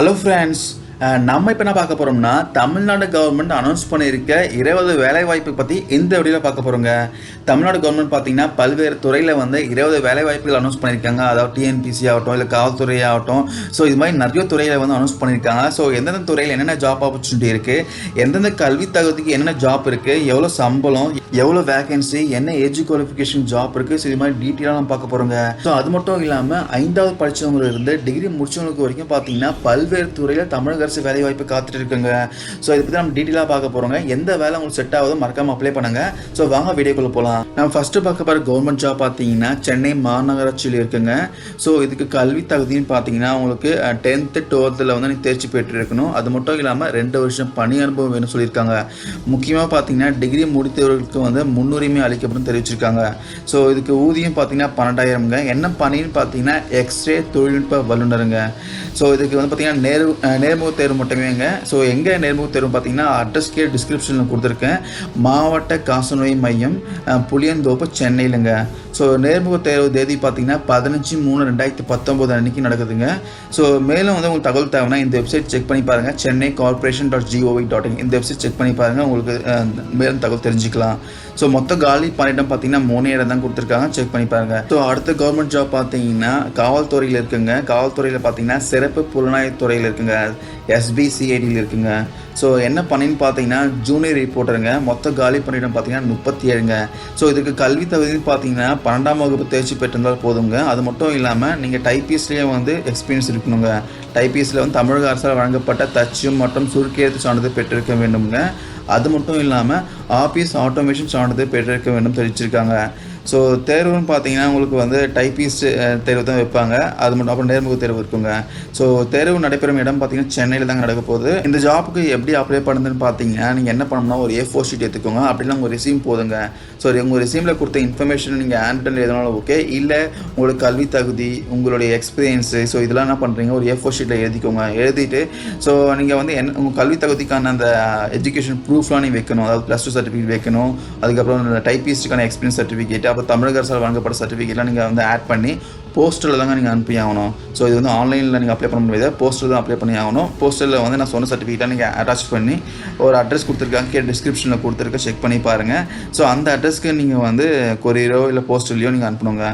Hello friends நம்ம இப்போ என்ன பார்க்க போகிறோம்னா தமிழ்நாடு கவர்மெண்ட் அனௌன்ஸ் பண்ணியிருக்க இருபது வேலைவாய்ப்பு பற்றி இந்த வீடியோவில் பார்க்க போகிறோங்க தமிழ்நாடு கவர்மெண்ட் பார்த்தீங்கன்னா பல்வேறு துறையில் வந்து இருபது வேலைவாய்ப்புகள் அனௌன்ஸ் பண்ணியிருக்காங்க அதாவது டிஎன்பிசி ஆகட்டும் இல்லை காவல்துறை ஆகட்டும். ஸோ இது மாதிரி நிறைய துறையில் வந்து அனௌன்ஸ் பண்ணியிருக்காங்க ஸோ எந்தெந்த துறையில் என்னென்ன ஜாப் ஆப்பர்ச்சுனிட்டி இருக்குது எந்தெந்த கல்வி தகுதிக்கு என்னென்ன ஜாப் இருக்குது எவ்வளோ சம்பளம் எவ்வளோ வேகன்சி என்ன ஏஜ் குவாலிஃபிகேஷன் ஜாப் இருக்குது ஸோ இது மாதிரி டீட்டெயிலாக நம்ம பார்க்க போகிறோங்க ஸோ அது மட்டும் இல்லாமல் ஐந்தாவது படித்தவங்க இருந்து டிகிரி முடிச்சவங்களுக்கு வரைக்கும் பார்த்தீங்கன்னா பல்வேறு துறையில் தமிழக அரசு வேலை வாய்ப்பு காத்துட்டு இருக்குங்க ஸோ இதை பற்றி நம்ம டீட்டெயிலாக பார்க்க போகிறோங்க எந்த வேலை உங்களுக்கு செட் ஆகுதோ மறக்காம அப்ளை பண்ணுங்க. ஸோ வாங்க வீடியோக்குள்ளே போகலாம் நம்ம ஃபஸ்ட்டு பார்க்க போகிற கவர்மெண்ட் ஜாப் பார்த்தீங்கன்னா சென்னை மாநகராட்சியில் இருக்குங்க. ஸோ இதுக்கு கல்வி தகுதின்னு பார்த்தீங்கன்னா உங்களுக்கு டென்த்து டுவெல்த்தில் வந்து நீங்கள் தேர்ச்சி பெற்று இருக்கணும் அது மட்டும் இல்லாமல் ரெண்டு வருஷம் பணி அனுபவம் வேணும்னு சொல்லியிருக்காங்க. முக்கியமாக பார்த்தீங்கன்னா டிகிரி முடித்தவர்களுக்கு வந்து முன்னுரிமை அளிக்கப்படும் தெரிவிச்சிருக்காங்க. ஸோ இதுக்கு ஊதியம் பார்த்தீங்கன்னா பன்னெண்டாயிரம்ங்க. என்ன பணின்னு பார்த்தீங்கன்னா எக்ஸ்ரே தொழில்நுட்ப வல்லுநருங்க. ஸோ இதுக்கு வந்து பார்த்தீங்கன்னா நேர் நேர்முக தேர்வு மட்டுமேங்க ஸோ எங்கே நேர்முக தேர்வு பார்த்தீங்கன்னா அட்ரஸ் கே டிஸ்கிரிப்ஷனில் கொடுத்துருக்கேன். மாவட்ட காசநோய் மையம் புளியந்தோப்பு சென்னையிலுங்க. ஸோ நேர்முக தேர்வு தேதி பார்த்தீங்கன்னா பதினஞ்சு மூணு ரெண்டாயிரத்தி பத்தொம்போது அன்னைக்கு நடக்குதுங்க. ஸோ மேலும் வந்து உங்களுக்கு தகவல் தேவைன்னா இந்த வெப்சைட் செக் பண்ணி பாருங்கள் Chennai corporation dot GOV dot in இந்த வெப்சைட் செக் பண்ணி பாருங்கள் உங்களுக்கு மேலும் தகவல் தெரிஞ்சுக்கலாம். ஸோ மொத்த காலி பணியிடம் பார்த்தீங்கன்னா மூணு இடம் தான் கொடுத்துருக்காங்க. செக் பண்ணி பாருங்கள் ஸோ அடுத்த கவர்மெண்ட் ஜாப் பார்த்தீங்கன்னா காவல்துறையில் இருக்குங்க. காவல்துறையில் பார்த்தீங்கன்னா சிறப்பு புலனாய்வு துறையில் இருக்குங்க. எஸ்பிசிஐடியில் இருக்குங்க. ஸோ என்ன பண்ணின்னு பார்த்தீங்கன்னா ஜூனியர் ரிப்போர்ட்டருங்க மொத்த காலி பணியிடம் பார்த்தீங்கன்னா முப்பத்தி ஏழுங்க ஸோ இதுக்கு கல்வி தகுதின்னு பார்த்தீங்கன்னா பன்னெண்டாம் வகுப்பு தேர்ச்சி பெற்றிருந்தால் போதுங்க அது மட்டும் இல்லாமல் நீங்கள் டைபிஎஸ்லேயே வந்து எக்ஸ்பீரியன்ஸ் இருக்கணுங்க. டைபிஎஸ்சில் வந்து தமிழக அரசால் வழங்கப்பட்ட தச்சும் மற்றும் சுருக்கெழுத்து சான்றிதழ் பெற்றிருக்க வேண்டும்ங்க. அது மட்டும் இல்லாமல் ஆஃபீஸ் ஆட்டோமேஷன் சான்றிதழ் பெற்றிருக்க வேண்டும் தெரிவிச்சிருக்காங்க. ஸோ தேர்வுன்னு பார்த்தீங்கன்னா உங்களுக்கு வந்து டைப்பிஸ்ட் தேர்வு தான் வைப்பாங்க. அது மட்டும் அப்புறம் நேர்முக தேர்வு இருக்குங்க. ஸோ தேர்வு நடைபெறும் இடம் பார்த்தீங்கன்னா சென்னையில் தாங்க நடக்க போகுது. இந்த ஜாப்புக்கு எப்படி அப்ளை பண்ணுதுன்னு பார்த்தீங்கன்னா நீங்கள் என்ன பண்ணணும்னா ஒரு ஏ ஃபோர் ஷீட் எடுத்துக்கோங்க. அப்படின்னா உங்கள் ரெசியூம் போதுங்க. ஸோ உங்கள் ரெசியூமில் கொடுத்த இன்ஃபர்மேஷன் நீங்கள் ஹேண்ட் எதனாலும் ஓகே இல்லை உங்களுக்கு கல்வி தகுதி உங்களுடைய எக்ஸ்பீரியன்ஸு ஸோ இதெல்லாம் என்ன பண்ணுறீங்க ஒரு ஏ ஃபோர் ஷீட்டில் எழுதிக்கோங்க. எழுதிட்டு ஸோ நீங்கள் வந்து என் உங்கள் கல்வி தகுதிக்கான அந்த எஜுகேஷன் ப்ரூஃப்லாம் நீங்கள் வைக்கணும். அதாவது ப்ளஸ் டூ சர்டிஃபிகேட் வைக்கணும். அதுக்கப்புறம் அந்த டைப்பிஸ்ட்டுக்கான எக்ஸ்பீரியன்ஸ் சர்டிஃபிகேட் அப்புறம் தமிழக அரசால் வழங்கப்பட்ட சர்டிஃபிகேட்லாம் நீங்கள் வந்து ஆட் பண்ணி போஸ்டரில் தாங்க நீங்கள் அனுப்பி ஆகணும். ஸோ இது வந்து ஆன்லைனில் நீங்கள் அப்ளை பண்ண முடியாது. போஸ்டர் தான் அப்ளை பண்ணி ஆகணும். போஸ்டரில் வந்து நான் சொன்ன சர்டிஃபிகேட்டாக நீங்கள் அட்டாச் பண்ணி ஒரு அட்ரஸ் கொடுத்துருக்காங்க. கீழே டிஸ்கிரிப்ஷனில் கொடுத்துருக்க செக் பண்ணி பாருங்கள் ஸோ அந்த அட்ரஸ்க்கு நீங்கள் வந்து கொரியரோ இல்லை போஸ்டர்லையோ நீங்கள் அனுப்பணுங்க.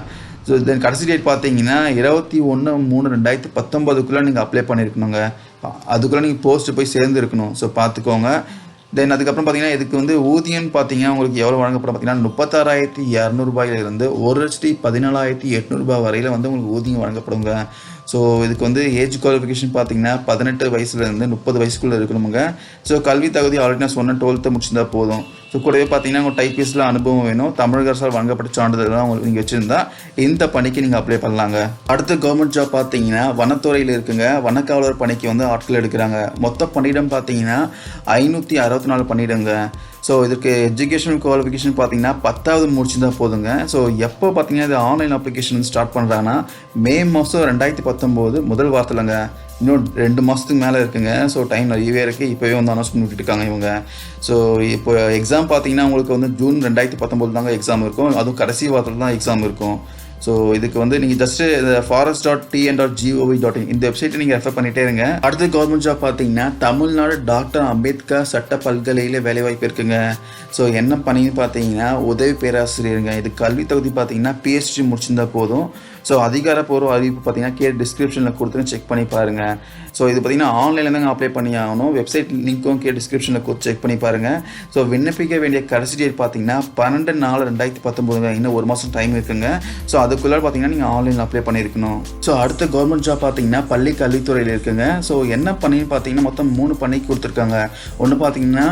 ஸோ தென் கடைசி டேட் பார்த்தீங்கன்னா இருபத்தி ஒன்று மூணு ரெண்டாயிரத்து பத்தொம்போதுக்குள்ளே நீங்கள் அப்ளை பண்ணியிருக்கணுங்க அதுக்குள்ளே நீங்கள் போஸ்ட்டு போய் சேர்ந்துருக்கணும் ஸோ பார்த்துக்கோங்க. தென் அதுக்கப்புறம் பார்த்தீங்கன்னா இதுக்கு வந்து ஊதியம்னு பார்த்தீங்கன்னா உங்களுக்கு எவ்வளோ வழங்கப்படும்? பார்த்தீங்கன்னா முப்பத்தாறாயிரத்தி இரநூறுபாயிலிருந்து ஒரு லட்சத்தி பதினாலாயிரத்தி எட்நூறுபா வரையில் வந்து உங்களுக்கு ஊதியம் வழங்கப்படுங்க. ஸோ இதுக்கு வந்து ஏஜ் குவாலிஃபிகேஷன் பார்த்தீங்கன்னா பதினெட்டு வயசுலேருந்து முப்பது வயசுக்குள்ளே இருக்கணுங்க ஸோ கல்வி தகுதி ஆல்ரெடி நான் சொன்ன டுவெல்த்து முடிச்சிருந்தா போதும். ஸோ கூடவே பார்த்தீங்கன்னா உங்கள் டைப்பிஸில் அனுபவம் வேணும். தமிழக அரசால் வழங்கப்பட்ட சான்றிதழ்லாம் உங்களுக்கு நீங்கள் வச்சுருந்தா இந்த பணிக்கு நீங்கள் அப்ளை பண்ணலாங்க. அடுத்த கவர்மெண்ட் ஜாப் பார்த்தீங்கன்னா வனத்துறையில் இருக்குங்க. வனக்காவலர் பணிக்கு வந்து ஆட்கள் எடுக்கிறாங்க. மொத்த பணியிடம் பார்த்தீங்கன்னா ஐநூற்றி அறுபத்தி நாலு பணியிடங்க. ஸோ இதுக்கு எஜுகேஷன் குவாலிஃபிகேஷன் பார்த்தீங்கன்னா பத்தாவது முடிச்சிருந்தா போதுங்க. ஸோ எப்போ பார்த்தீங்கன்னா இது ஆன்லைன் அப்ளிகேஷன் ஸ்டார்ட் பண்ணுறாங்கன்னா மே மாதம் ரெண்டாயிரத்தி பத்தொம்போது முதல் வாரத்தில்ங்க. இன்னும் ரெண்டு மாதத்துக்கு மேலே இருக்குங்க. ஸோ டைம் நிறையவே இருக்குது இப்போவே வந்து அனௌன்ஸ் பண்ணிட்டு இருக்காங்க இவங்க. ஸோ இப்போ எக்ஸாம் பார்த்தீங்கன்னா உங்களுக்கு வந்து ஜூன் ரெண்டாயிரத்தி பத்தொம்போது தாங்க எக்ஸாம் இருக்கும். அதுவும் கடைசி வாரத்தில் தான் எக்ஸாம் இருக்கும். ஸோ இதுக்கு வந்து நீங்கள் just forest dot TN dot GOV dot in இந்த வெப்சைட்டை நீங்கள் ரெஃபர் பண்ணிட்டே இருங்க. அடுத்த கவர்மெண்ட் ஜாப் பார்த்தீங்கன்னா தமிழ்நாடு டாக்டர் அம்பேத்கர் சட்ட பல்கலையில் வேலைவாய்ப்பு இருக்குங்க. ஸோ என்ன பணின்னு பார்த்தீங்கன்னா உதவி பேராசிரியருங்க. இது கல்வி தகுதி பார்த்தீங்கன்னா பிஹெச்டி முடிச்சிருந்தா போதும். ஸோ அதிகாரப்பூர்வ அறிவிப்பு பார்த்தீங்கன்னா கே டிஸ்கிரிப்ஷனில் கொடுத்துன்னு செக் பண்ணி பாருங்கள் ஸோ இது பார்த்தீங்கன்னா ஆன்லைனில் தாங்க அப்ளை பண்ணி ஆகணும் வெப்சைட் லிங்க்கும் கே டிஸ்கிரிப்ஷனில் கொடுத்து செக் பண்ணி பாருங்கள் ஸோ விண்ணப்பிக்க வேண்டிய கடைசி டேட் பார்த்தீங்கன்னா பன்னெண்டு நாலு ரெண்டாயிரத்தி பத்தொம்போதுங்க இன்னும் ஒரு மாதம் டைம் இருக்குங்க. ஸோ அதுக்குள்ளே பார்த்தீங்கன்னா நீங்கள் ஆன்லைனில் அப்ளை பண்ணியிருக்கணும். ஸோ அடுத்த கவர்மெண்ட் ஜாப் பார்த்தீங்கன்னா பள்ளி கல்வித்துறையில் இருக்குங்க. ஸோ என்ன பண்ணின்னு பார்த்தீங்கன்னா மொத்தம் மூணு பணிக்கு கொடுத்துருக்காங்க. ஒன்று பார்த்தீங்கன்னா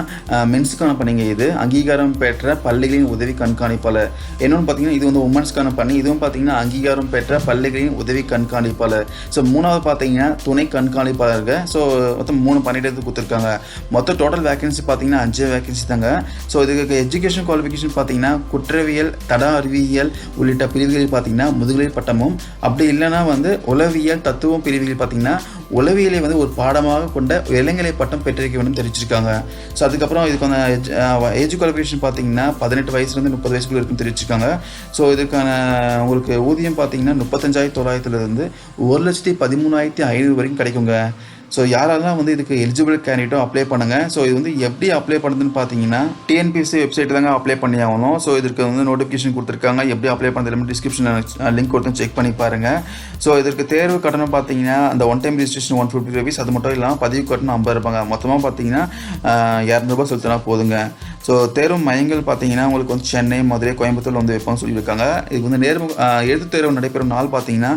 மென்ஸுக்கான பணிங்க இது. அங்கீகாரம் பெற்ற பள்ளிகளின் உதவி கண்காணிப்பாளர். இன்னொன்று பார்த்தீங்கன்னா இது வந்து உமன்ஸ்க்கான பணி. இதுவும் பார்த்தீங்கன்னா அங்கீகாரம் பெற்ற பள்ளிகளின் உதவி கண்காணிப்பாளர். ஸோ மூணாவது பார்த்தீங்கன்னா துணை கண்காணிப்பு கண்காணிப்பாளர்கள் ஸோ மொத்தம் மூணு பன்னெண்டு கொடுத்துருக்காங்க. மொத்தம் டோட்டல் வேகன்சி பார்த்தீங்கன்னா அஞ்சு வேகன்சி தாங்க. ஸோ இதுக்கு எஜுகேஷன் குவாலிஃபிகேஷன் பார்த்தீங்கன்னா குற்றவியல் தட அறிவியல் உள்ளிட்ட பிரிவுகளில் பார்த்தீங்கன்னா முதுகலை பட்டமும் அப்படி இல்லைன்னா வந்து உளவியல் தத்துவம் பிரிவுகளில் பார்த்தீங்கன்னா உளவியலை வந்து ஒரு பாடமாக கொண்ட இளங்கலை பட்டம் பெற்றிருக்க வேண்டும் தெரிவிச்சிருக்காங்க. ஸோ அதுக்கப்புறம் இதுக்கான ஏஜ் குவாலிஃபிகேஷன் பார்த்தீங்கன்னா பதினெட்டு வயசுலேருந்து முப்பது வயசுக்குள்ள இருக்குன்னு தெரிவிச்சிருக்காங்க. ஸோ இதுக்கான உங்களுக்கு ஊதியம் பார்த்தீங்கன்னா முப்பத்தஞ்சாயிரத்தி தொள்ளாயிரத்துலேருந்து ஒரு லட்சத்தி பதிமூணாயிரத்தி ஐநூறு வரைக்கும் கிடைக்குங்க. ஸோ யாரெல்லாம் வந்து இதுக்கு எலிஜிபிள் கேண்டிடேட்டோ அப்ளை பண்ணுங்கள் ஸோ இது வந்து எப்படி அப்ளை பண்ணுதுன்னு பார்த்தீங்கன்னா டிஎன்பிஎஸ்சி வெப்சைட் தாங்க அப்ளை பண்ணி ஆகணும். ஸோ இதற்கு வந்து நோட்டிஃபிகேஷன் கொடுத்துருக்காங்க. எப்படி அப்ளை பண்ணுறது டிஸ்கிரிப்ஷனில் லிங்க் கொடுத்து செக் பண்ணி பாருங்கள் ஸோ இதற்கு தேர்வு கட்டணம் பார்த்தீங்கன்னா அந்த one time registration one fifty rupees அது மட்டும் இல்லாமல் பதிவு கட்டணம் ஐம்பது ரூபாங்க மொத்தமாக பார்த்தீங்கன்னா இரநூறுபா செலுத்தினா போதுங்க. ஸோ தேர்வு மையங்கள் பார்த்தீங்கன்னா உங்களுக்கு வந்து சென்னை மதுரை கோயம்புத்தூர் வந்து வைப்போம்னு சொல்லியிருக்காங்க. இது வந்து நேர்மு எழுத்து தேர்வு நடைபெறும் நாள் பார்த்தீங்கன்னா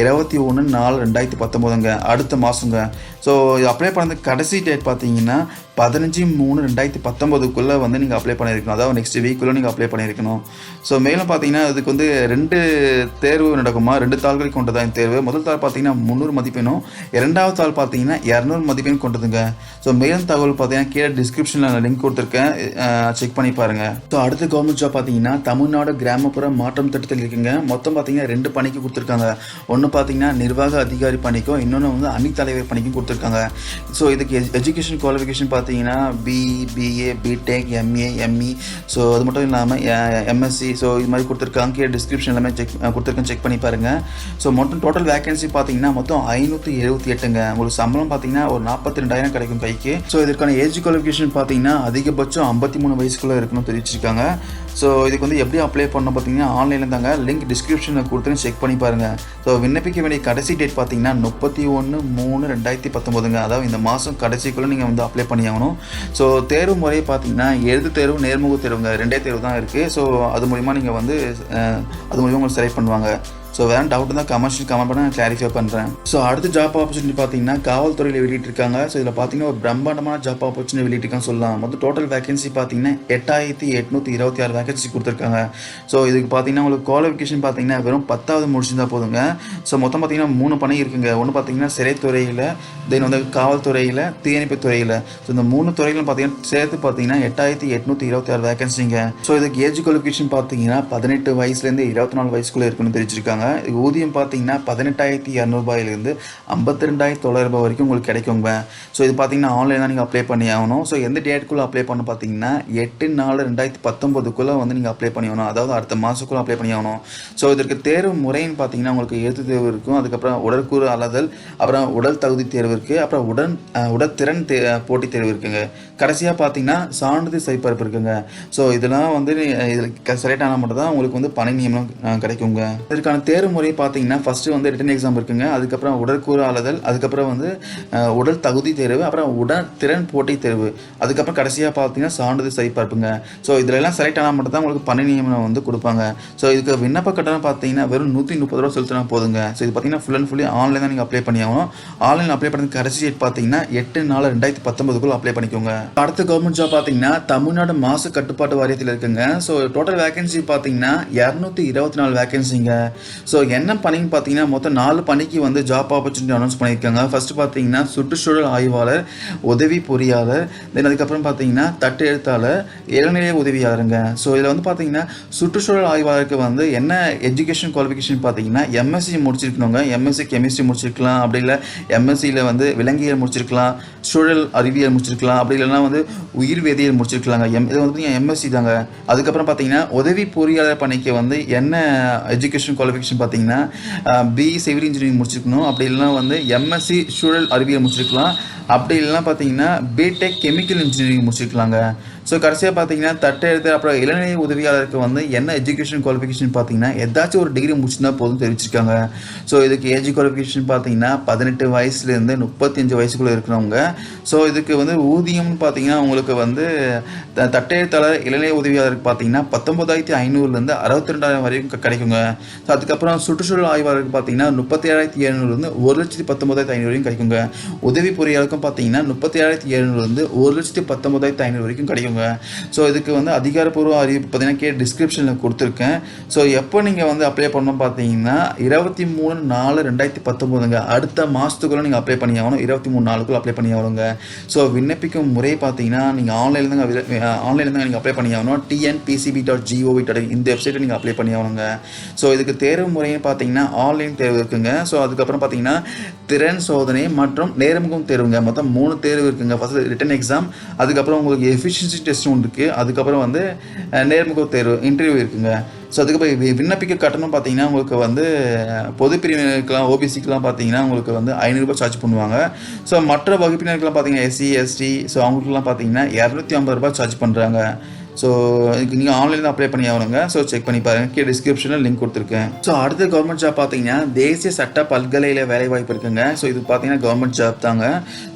இருபத்தி ஒன்று நாலு ரெண்டாயிரத்தி பத்தொம்போதுங்க. அடுத்த மாதங்க ஸோ இது அப்ளை பண்ணது கடைசி டேட் பார்த்தீங்கன்னா பதினஞ்சு மூணு ரெண்டாயிரத்தி பத்தொம்போதுக்குள்ளே வந்து நீங்கள் அப்ளை பண்ணியிருக்கணும். அதாவது நெக்ஸ்ட் வீக்குள்ளே நீங்கள் அப்ளை பண்ணியிருக்கணும். ஸோ மேலும் பார்த்தீங்கன்னா இதுக்கு வந்து ரெண்டு தேர்வு நடக்குமா? ரெண்டு தாள்களை கொண்டதாக தேர்வு? முதல் தாள் பார்த்தீங்கன்னா முந்நூறு மதிப்பெண்ணும். இரண்டாவது தாள் பார்த்தீங்கன்னா இரநூறு மதிப்பெண் கொண்டதுங்க. ஸோ மேலும் தகவல் பார்த்தீங்கன்னா கீழே டிஸ்கிரிப்ஷனில் லிங்க் கொடுத்துருக்கேன். செக் பண்ணி பாருங்க. ஸோ அடுத்த கவர்மெண்ட் ஜாப் பார்த்தீங்கன்னா தமிழ்நாடு கிராமப்புற மாற்றம் திட்டத்தில் இருக்குங்க. மொத்தம் பார்த்தீங்கன்னா ரெண்டு பணிக்கு கொடுத்துருக்காங்க. ஒன்று பார்த்தீங்கன்னா நிர்வாக அதிகாரி பணிக்கும் இன்னொன்று வந்து அணித்தலைவர் பணிக்கும் கொடுத்துருக்காங்க. ஸோ இதுக்கு எஜுகேஷன் குவாலிஃபிகேஷன் பார்த்தீங்கன்னா B BA BTech MA ME so அது மட்டும் இல்லாமல் எம்எஸ்சி ஸோ இது மாதிரி கொடுத்துருக்காங்க. கீழே டிஸ்கிரிப்ஷன் எல்லாமே செக் கொடுத்துருக்கேன். செக் பண்ணி பாருங்கள் ஸோ மொத்தம் டோட்டல் வேகன்சி பார்த்தீங்கன்னா மொத்தம் ஐநூற்றி எழுபத்தி எட்டுங்க. உங்களுக்கு சம்பளம் பார்த்தீங்கன்னா ஒரு நாற்பத்தி ரெண்டாயிரம் கிடைக்கும் கைக்கு ஸோ இதற்கான ஏஜ் குவாலிஃபிகேஷன் பார்த்தீங்கன்னா அதிகபட்சம் ஐம்பத்தி மூணு வயசுக்குள்ளே இருக்கணும்னு தெரிவிச்சிருக்காங்க. ஸோ இதுக்கு வந்து எப்படி அப்ளை பண்ணணும் பார்த்தீங்கன்னா ஆன்லைனில் தாங்க லிங்க் டிஸ்கிரிப்ஷனில் கொடுத்துன்னு செக் பண்ணி பாருங்கள் ஸோ விண்ணப்பிக்க வேண்டிய கடைசி டேட் பார்த்தீங்கன்னா முப்பத்தி ஒன்று மூணு ரெண்டாயிரத்தி பத்தொம்போதுங்க. அதாவது இந்த மாதம் கடைசிக்குள்ளே நீங்கள் வந்து அப்ளை பண்ணி ஆகணும். ஸோ தேர்வு முறை பார்த்தீங்கன்னா எழுத்து தேர்வு நேர்முக தேர்வுங்க ரெண்டே தேர்வு தான் இருக்குது ஸோ அது மூலிமா நீங்கள் வந்து அது மூலிமா உங்களுக்கு செலக்ட் பண்ணுவாங்க. ஸோ வேறு டவுட் தான் கமர்ஷியல் கமெண்ட் பண்ண நான் கிளாரிஃபை பண்ணுறேன் ஸோ அடுத்த ஜாப் ஆப்பர்ச்சுனிட்டி பார்த்தீங்கன்னா காவல்துறையில் வெளியிட்டிருக்காங்க. ஸோ இதில் பார்த்தீங்கன்னா ஒரு பிரம்மாண்டமான ஜாப் ஆப்பர்ச்சுனிட்டி வெளியிட்டிருக்கான்னு சொல்லலாம். மொத்தம் டோட்டல் வேகன்சி பார்த்தீங்கன்னா எட்டாயிரத்தி எட்நூற்றி இருபத்தி ஆறு வேகன்சி கொடுத்துருக்காங்க. ஸோ இதுக்கு பார்த்தீங்கன்னா உங்களுக்கு குவாலிஃபிகேஷன் பார்த்தீங்கன்னா வெறும் பத்தாவது முடிச்சிருந்தா போதுங்க. ஸோ மொத்தம் பார்த்தீங்கன்னா மூணு பணி இருக்குங்க. ஒன்று பார்த்தீங்கன்னா சிறைத்துறையில் தென் வந்து காவல்துறையில் தீயணைப்பு துறையில். ஸோ இந்த மூணு துறைகளும் பார்த்தீங்கன்னா சேர்த்து பார்த்தீங்கன்னா எட்டாயிரத்தி எட்நூற்றி இருபத்தி ஆறு வேகன்சிங்க ஸோ இதுக்கு ஏஜ் குவாலிஃபிகேஷன் பார்த்தீங்கன்னா பதினெட்டு வயசுலேருந்து இருபத்தி நாலு வயசுக்குள்ளே இருக்குன்னு தெரிவிச்சிருக்காங்க இதுக்கு ஊதியம் பார்த்தீங்கன்னா பதினெட்டாயிரத்தி இரநூறுபாயிலேருந்து ஐம்பத்தி ரெண்டாயிரத்தி தொள்ளாயிரம் ரூபாய் வரைக்கும் உங்களுக்கு கிடைக்குங்க. ஸோ இது பார்த்தீங்கன்னா ஆன்லைனாக நீங்கள் அப்ளை பண்ணி ஆகணும். ஸோ எந்த டேட்டுக்குள்ளே அப்ளை பண்ண பார்த்தீங்கன்னா எட்டு நாலு ரெண்டாயிரத்தி பத்தொம்போதுக்குள்ளே வந்து நீங்கள் அப்ளை பண்ணி ஆகணும். அதாவது அடுத்த மாதத்துக்குள்ளே அப்ளை பண்ணி ஆகணும். ஸோ இதற்கு தேர்வு முறைன்னு பார்த்தீங்கன்னா உங்களுக்கு எழுத்து தேர்வு இருக்கும். அதுக்கப்புறம் உடற்கூறு அளதல் அப்புறம் உடல் தகுதி தேர்வு இருக்குது அப்புறம் உடன் உடற்திறன் தே போட்டித் தேர்வு இருக்குங்க. கடைசியாக பார்த்தீங்கன்னா சான்றிதழ் சரிபார்ப்பு இருக்குங்க. ஸோ இதெல்லாம் வந்து இதில் செலக்ட் ஆனால் மட்டும் தான் உங்களுக்கு வந்து பணி நியமனம் கிடைக்குங்க. இதற்கான தேர்வு முறை பார்த்தீங்கன்னா ஃபஸ்ட்டு வந்து ரிட்டன் எக்ஸாம் இருக்குங்க. அதுக்கப்புறம் உடற்கூறு ஆளுதல் அதுக்கப்புறம் வந்து உடல் தகுதி தேர்வு அப்புறம் உடல் திறன் போட்டி தேர்வு. அதுக்கப்புறம் கடைசியாக பார்த்தீங்கன்னா சான்றிதழ் சரிபார்ப்புங்க. ஸோ இதிலெல்லாம் செலக்ட் ஆனால் மட்டும் தான் உங்களுக்கு பணி நியமனம் வந்து கொடுப்பாங்க. ஸோ இதுக்கு விண்ணப்ப கட்டணம் பார்த்தீங்கன்னா வெறும் நூற்றி முப்பது ரூபா செலுத்தினா போதுங்க. ஸோ இது பார்த்தீங்கன்னா ஃபுல் அண்ட் ஃபுல்லி ஆன்லைன் தான் நீங்கள் அப்ளை பண்ணி ஆகணும் ஆன்லைன் அப்ளை பண்ணுறதுக்கு கடைசி டேட் பார்த்தீங்கன்னா எட்டு நாலு ரெண்டாயிரத்தி பத்தொம்பதுக்குள்ளே அப்ளை பண்ணிக்கோங்க. அடுத்த கவர்மெண்ட் ஜாப் பார்த்தீங்கன்னா தமிழ்நாடு மாசு கட்டுப்பாட்டு வாரியத்தில் இருக்குங்க. ஸோ டோட்டல் வேகன்சி பார்த்தீங்கன்னா இரநூத்தி இருபத்தி நாலு வேகன்சிங்க ஸோ என்ன பணின்னு பார்த்தீங்கன்னா மொத்தம் நாலு பணிக்கு வந்து ஜாப் ஆப்பர்ச்சுனிட்டி அனௌன்ஸ் பண்ணியிருக்காங்க. ஃபர்ஸ்ட் பார்த்தீங்கன்னா சுற்றுச்சூழல் ஆய்வாளர் உதவி பொறியாளர் தென் அதுக்கப்புறம் பார்த்தீங்கன்னா தட்டு எழுத்தாளர் இளநிலை உதவியாளருங்க. ஸோ இதில் வந்து பார்த்தீங்கன்னா சுற்றுச்சூழல் ஆய்வாளருக்கு வந்து என்ன எஜுகேஷன் குவாலிஃபிகேஷன் பார்த்தீங்கன்னா எம்எஸ்சி முடிச்சிருக்கணுங்க. எம்எஸ்சி கெமிஸ்ட்ரி முடிச்சிருக்கலாம். அப்படி இல்லை எம்எஸ்சியில் வந்து விலங்கியல் முடிச்சிருக்கலாம். சூழல் அறிவியல் முடிச்சிருக்கலாம். அப்படி இல்லைன்னா வந்து உயிர் வேதியியல் முடிச்சிருக்கலாங்க. எம் இது வந்து எம்எஸ்சி தாங்க. அதுக்கப்புறம் பார்த்தீங்கன்னா உதவி பொறியாளர் பணிக்கு வந்து என்ன எஜுகேஷன் குவாலிஃபிகேஷன் பார்த்தீங்கன்னா பிஇ சிவில் இன்ஜினியரிங் முடிச்சிருக்கணும். அப்படி இல்லைன்னா வந்து எம்எஸ்சி சூழல் அறிவியல் முடிச்சிருக்கலாம். அப்படி இல்லைன்னா பார்த்தீங்கன்னா பிடெக் கெமிக்கல் இன்ஜினியரிங் முடிச்சிருக்கலாங்க. ஸோ கடைசியாக பார்த்தீங்கன்னா தட்டை அப்புறம் இளநிலை உதவியாளருக்கு வந்து என்ன எஜுகேஷன் குவாலிஃபிகேஷன் பார்த்தீங்கன்னா ஏதாச்சும் ஒரு டிகிரி முடிச்சிருந்தா போதும் தெரிவிச்சிருக்காங்க. ஸோ இதுக்கு ஏஜ் குவாலிஃபிகேஷன் பார்த்தீங்கன்னா பதினெட்டு வயசுலேருந்து முப்பத்தஞ்சு வயசுக்குள்ளே இருக்கிறவங்க. ஸோ இதுக்கு வந்து ஊதியம்னு பார்த்தீங்கன்னா உங்களுக்கு வந்து த- தட்டை எழுத்தாளர் இளநிலை உதவியாளருக்கு பார்த்தீங்கன்னா பத்தொன்பதாயிரத்தி ஐநூறுலேருந்து அறுபத்தி ரெண்டாயிரம் வரைக்கும் கிடைக்குங்க. ஸோ அதுக்கப்புறம் சுற்றுச்சூழல் ஆய்வாளருக்கு பார்த்தீங்கன்னா முப்பத்தி ஏழாயிரத்தி எழுநூறுலேருந்து ஒரு லட்சத்தி பத்தொன்பதாயிரத்தி ஐநூறு வரைக்கும் கிடைக்குங்க. உதவி பொறியாளருக்கும் பார்த்தீங்கன்னா முப்பத்தி ஏழாயிரத்தி எழுநூறுலேருந்து ஒரு லட்சத்தி பத்தொன்பதாயிரத்தி ஐநூறு வரைக்கும் கிடைக்கும் கிடைக்குங்க ஸோ இதுக்கு வந்து அதிகாரப்பூர்வ அறிவிப்பு பார்த்தீங்கன்னா கே டிஸ்கிரிப்ஷனில் கொடுத்துருக்கேன். ஸோ எப்போ நீங்கள் வந்து அப்ளை பண்ணணும் பார்த்தீங்கன்னா இருபத்தி மூணு நாலு ரெண்டாயிரத்தி பத்தொம்போதுங்க அடுத்த மாதத்துக்குள்ளே நீங்கள் அப்ளை பண்ணி ஆகணும். இருபத்தி மூணு நாளுக்குள்ளே அப்ளை பண்ணி ஆகணுங்க. ஸோ விண்ணப்பிக்கும் முறை பார்த்தீங்கன்னா நீங்கள் ஆன்லைனில் தாங்க ஆன்லைனில் நீங்கள் அப்ளை பண்ணி ஆகணும். டிஎன்பிசிபி டாட் ஜிஓவி டாட் இந்த வெப்சைட்டை நீங்கள் அப்ளை பண்ணி ஆகணுங்க. ஸோ இதுக்கு தேர்வு முறைன்னு பார்த்தீங்கன்னா ஆன்லைன் தேர்வு இருக்குங்க. ஸோ அதுக்கப்புறம் பார்த்தீங்கன்னா திறன் சோதனை மற்றும் நேர்முகம் தேர்வுங்க. மொத்தம் மூணு தேர்வு இருக்குங்க. ஃபஸ்ட்டு ரிட்டன் எக்ஸாம் அதுக்கப்புறம் உங்களுக்கு எஃபிஷியன்சி டெஸ்ட் ஒன்று இருக்குது அதுக்கப்புறம் வந்து நேர்முக தேர்வு இன்டர்வியூ இருக்குங்க. ஸோ அதுக்கப்புறம் வி- விண்ணப்பிக்க கட்டணம் பார்த்தீங்கன்னா உங்களுக்கு வந்து பொது பிரிவினருக்கெலாம் ஓபிசிக்கெலாம் பார்த்தீங்கன்னா உங்களுக்கு வந்து ஐநூறுரூபா சார்ஜ் பண்ணுவாங்க. ஸோ மற்ற வகுப்பினருக்கெலாம் பார்த்தீங்கன்னா எஸ்சி எஸ்டி ஸோ அவங்களுக்குலாம் பார்த்தீங்கன்னா இரநூத்தி ஐம்பது ரூபாய் சார்ஜ் பண்ணுறாங்க ஸோ இதுக்கு நீங்கள் ஆன்லைனில் அப்ளை பண்ணி ஆகணுங்க. ஸோ செக் பண்ணி பாருங்க. கீழே டிஸ்கிரிப்ஷனில் லிங்க் கொடுத்துருக்கேன். ஸோ அடுத்த கவர்மெண்ட் ஜாப் பார்த்தீங்கன்னா தேசிய சட்ட பல்கலையில் வேலை வாய்ப்பு இருக்குங்க. ஸோ இது பார்த்தீங்கன்னா கவர்மெண்ட் ஜாப் தாங்க.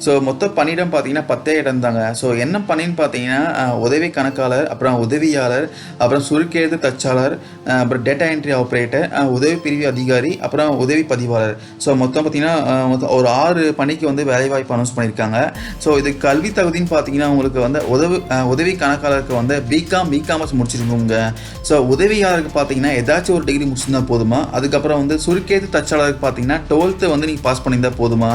ஸோ மொத்த பணியிடம் பார்த்தீங்கன்னா பத்தே இடம் தாங்க. ஸோ என்ன பணின்னு பார்த்தீங்கன்னா உதவி கணக்காளர் அப்புறம் உதவியாளர் அப்புறம் சுருக்கெழுத்து தச்சாளர் அப்புறம் டேட்டா என்ட்ரி ஆப்ரேட்டர் உதவி பிரிவு அதிகாரி அப்புறம் உதவி பதிவாளர். ஸோ மொத்தம் பார்த்தீங்கன்னா மொத்தம் ஒரு ஆறு பணிக்கு வந்து வேலைவாய்ப்பு அனௌன்ஸ் பண்ணியிருக்காங்க. ஸோ இது கல்வி தகுதின்னு பார்த்தீங்கன்னா உங்களுக்கு வந்து உதவி உதவி கணக்காளருக்கு வந்து பிகாம் பிகாமர்ஸ் முடிச்சிருக்கோங்க ஸோ உதவியாளருக்கு பார்த்தீங்கன்னா ஏதாச்சும் ஒரு டிகிரி முடிச்சிருந்தா போதுமா? அதுக்கப்புறம் வந்து சுருக்கேத்து தச்சாளருக்கு பார்த்தீங்கன்னா டுவெல்த்து வந்து நீங்கள் பாஸ் பண்ணியிருந்தா போதுமா?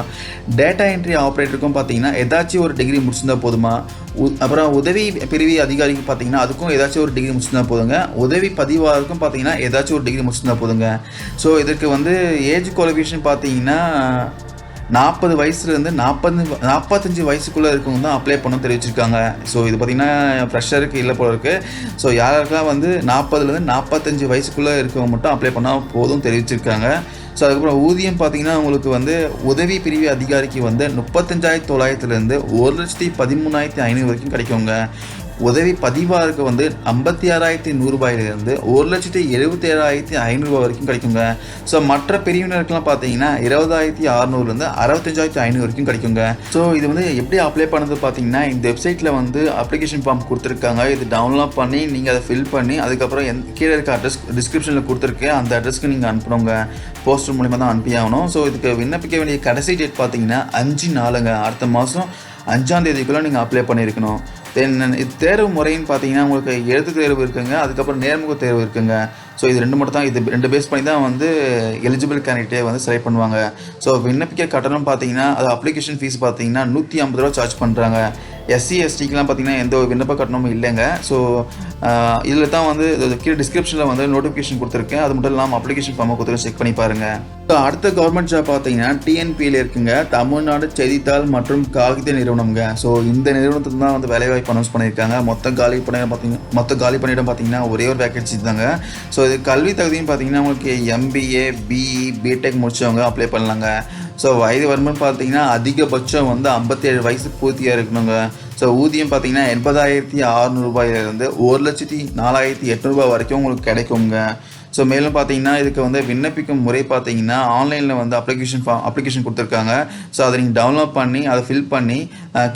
டேட்டா என்ட்ரி ஆப்ரேட்டருக்கும் பார்த்தீங்கன்னா ஏதாச்சும் ஒரு டிகிரி முடிச்சிருந்தா போதுமா? உ- அப்புறம் உதவி பிரிவு அதிகாரிக்கு பார்த்தீங்கன்னா அதுக்கும் ஏதாச்சும் ஒரு டிகிரி முடிச்சிருந்தா போதுங்க. உதவி பதிவாளருக்கும் பார்த்தீங்கன்னா ஏதாச்சும் ஒரு டிகிரி முடிச்சிருந்தா போதுங்க. ஸோ இதற்கு வந்து ஏஜ் குவாலிஃபிகேஷன் பார்த்தீங்கன்னா நாற்பது வயசுலேருந்து நாற்பது நாற்பத்தஞ்சு வயசுக்குள்ளே இருக்கவங்க தான் அப்ளை பண்ண தெரிவிச்சிருக்காங்க. ஸோ இது பார்த்திங்கன்னா ஃப்ரெஷருக்கு இல்லை போல இருக்குது ஸோ யாருக்கெல்லாம் வந்து நாற்பதுலேருந்து நாற்பத்தஞ்சு வயசுக்குள்ளே இருக்கவங்க மட்டும் அப்ளை பண்ணால் போதும் தெரிவிச்சிருக்காங்க. ஸோ அதுக்கப்புறம் ஊதியம் பார்த்தீங்கன்னா உங்களுக்கு வந்து உதவி பிரிவு அதிகாரிக்கு வந்து முப்பத்தஞ்சாயிரத்தி தொள்ளாயிரத்துலேருந்து ஒரு லட்சத்தி பதிமூணாயிரத்தி ஐநூறு வரைக்கும் கிடைக்குங்க. உதவி பதிவாளருக்கு வந்து ஐம்பத்தி ஆறாயிரத்தி நூறுரூபாயிலிருந்து ஒரு லட்சத்தி எழுபத்தி ஏழாயிரத்தி ஐநூறுரூவா வரைக்கும் கிடைக்குங்க. ஸோ மற்ற பிரிவினருக்குலாம் பார்த்தீங்கன்னா இருபதாயிரத்தி அறநூறுலேருந்து அறுபத்தஞ்சாயிரத்தி ஐநூறு வரைக்கும் கிடைக்குங்க. ஸோ இது வந்து எப்படி அப்ளை பண்ணது பார்த்தீங்கன்னா இந்த வெப்சைட்டில் வந்து அப்ளிகேஷன் ஃபார்ம் கொடுத்துருக்காங்க. இது டவுன்லோட் பண்ணி நீங்கள் அதை ஃபில் பண்ணி அதுக்கப்புறம் எந்த கீழே இருக்க அட்ரஸ் டிஸ்கிரிப்ஷனில் கொடுத்துருக்கேன் அந்த அட்ரஸ்க்கு நீங்கள் அனுப்பணுங்க. போஸ்டர் மூலிமா தான் அனுப்பி ஆகணும். ஸோ இதுக்கு விண்ணப்பிக்க வேண்டிய கடைசி டேட் பார்த்தீங்கன்னா அஞ்சு நாளுங்க. அடுத்த மாதம் அஞ்சாம் தேதிக்குள்ளே நீங்கள் அப்ளை பண்ணியிருக்கணும். தென் இது தேர்வு முறைன்னு பார்த்தீங்கன்னா உங்களுக்கு எழுத்து தேர்வு இருக்குங்க அதுக்கப்புறம் நேர்முக தேர்வு இருக்குங்க. ஸோ இது ரெண்டு மட்டும் தான் இது ரெண்டு பேஸ் பண்ணி தான் வந்து எலிஜிபிள் கேண்டிடேட்டே வந்து செலக்ட் பண்ணுவாங்க. ஸோ விண்ணப்பிக்க கட்டணம் பார்த்தீங்கன்னா அது அப்ளிகேஷன் ஃபீஸ் பார்த்தீங்கன்னா நூற்றி ஐம்பது ரூபா சார்ஜ் பண்ணுறாங்க எஸ்சி எஸ்டிக்கெலாம் பார்த்தீங்கன்னா எந்த விண்ணப்ப கட்டணமும் இல்லைங்க. ஸோ இதில் தான் வந்து கீழே டிஸ்கிரிப்ஷனில் வந்து நோட்டிஃபிகேஷன் கொடுத்துருக்கேன். அது மட்டும் இல்லாமல் அப்ளிகேஷன் ஃபார்மை கொடுத்துருக்கேன் செக் பண்ணி பாருங்கள் ஸோ அடுத்த கவர்மெண்ட் ஜாப் பார்த்தீங்கன்னா டிஎன்பியில் இருக்குங்க. தமிழ்நாடு செய்தித்தாள் மற்றும் காகித நிறுவனம்ங்க. ஸோ இந்த நிறுவனத்துக்கு தான் வந்து வேலைவாய்ப்பு அனௌன்ஸ் பண்ணியிருக்காங்க. மொத்த காலி பணியிடம் பார்த்தீங்கன்னா மொத்த காலி பணியிடம் பார்த்தீங்கன்னா ஒரே ஒரு வேகன்சி தாங்க. ஸோ இது கல்வி தகுதின்னு பார்த்தீங்கன்னா உங்களுக்கு எம்பிஏ பிஇ பிடெக் முடிச்சவங்க அப்ளை பண்ணலாங்க. ஸோ வயது வரம்புன்னு பார்த்தீங்கன்னா அதிகபட்சம் வந்து ஐம்பத்தேழு வயசு பூர்த்தியாக இருக்கணுங்க. ஸோ ஊதியம் பார்த்தீங்கன்னா எண்பதாயிரத்தி அறநூறுபாயிலிருந்து ஒரு லட்சத்தி நாலாயிரத்தி எட்நூறுபா வரைக்கும் உங்களுக்கு கிடைக்குங்க. ஸோ மேலும் பார்த்தீங்கன்னா இதுக்கு வந்து விண்ணப்பிக்கும் முறை பார்த்தீங்கன்னா ஆன்லைனில் வந்து அப்ளிகேஷன் ஃபார்ம் அப்ளிகேஷன் கொடுத்துருக்காங்க. ஸோ அதை நீங்கள் டவுன்லோட் பண்ணி அதை ஃபில் பண்ணி